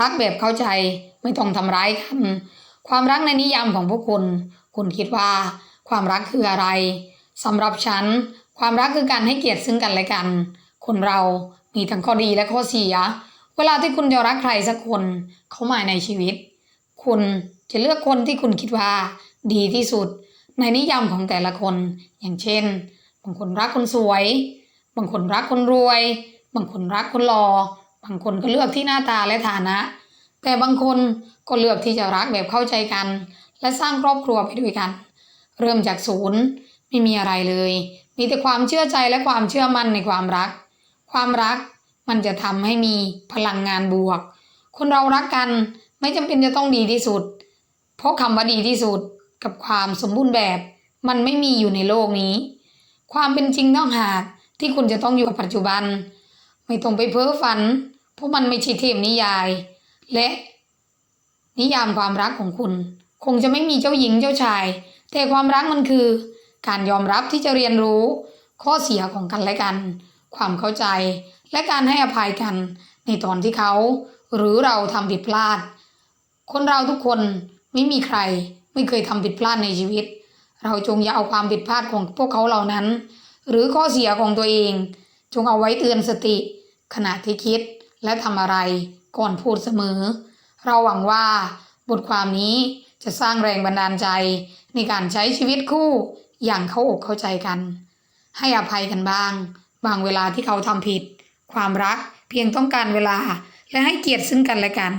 รักแบบเข้าใจไม่ต้องทำร้ายกันความรักในนิยามของพวกคุณ คุณคิดว่า ความรักคืออะไรสำหรับฉัน ความรักคือการให้เกียรติซึ่งกันและกัน คนเรามีทั้งข้อดีและข้อเสีย เวลาที่คุณจะรักใครสักคนเข้ามาในชีวิต คุณจะเลือกคนที่คุณคิดว่า ดีที่สุด ในนิยามของแต่ละคน อย่างเช่น บางคนรักคนสวย บางคนรักคนรวย บางคนรักคนหล่อ บางคนก็เลือกที่หน้าตาและฐานะ แต่บางคนก็เลือกที่จะรักแบบเข้าใจกัน และสร้างครอบครัวไปด้วยกัน เริ่มจากศูนย์ไม่มีอะไรเลย มีแต่ความเชื่อใจและความเชื่อมั่นในความรัก ความรักมันจะทำให้มีพลังงานบวก คนเรารักกันไม่จำเป็นจะต้องดีที่สุด เพราะคำว่าดีที่สุดกับความสมบูรณ์แบบ มันไม่มีอยู่ในโลกนี้ ความเป็นจริงต้องหากที่คุณจะต้องอยู่กับปัจจุบัน ไม่ต้องไปเพ้อฝัน เพราะมันไม่ใช่เทพนิยาย และนิยามความรักของคุณ คงจะไม่มีเจ้าหญิงเจ้าชาย แต่ความรักมันคือ การยอมรับที่จะเรียนรู้ ข้อเสียของกันและกัน ความเข้าใจ และการให้อภัยกัน ในตอนที่เขา หรือเราทำผิดพลาด คนเราทุกคนไม่มีใครไม่เคยทำผิดพลาดในชีวิต เราจงอย่าเอาความผิดพลาดของพวกเขาเหล่านั้น หรือข้อเสียของตัวเอง จงเอาไว้เตือนสติ ขณะที่คิด และทำอะไรก่อนพูดเสมอ เราหวังว่าบทความนี้จะสร้างแรงบันดาลใจในการใช้ชีวิตคู่อย่างเข้าอกเข้าใจกัน ให้อภัยกันบ้าง บางเวลาที่เขาทำผิด ความรักเพียงต้องการเวลาและให้เกียรติซึ่งกันและกัน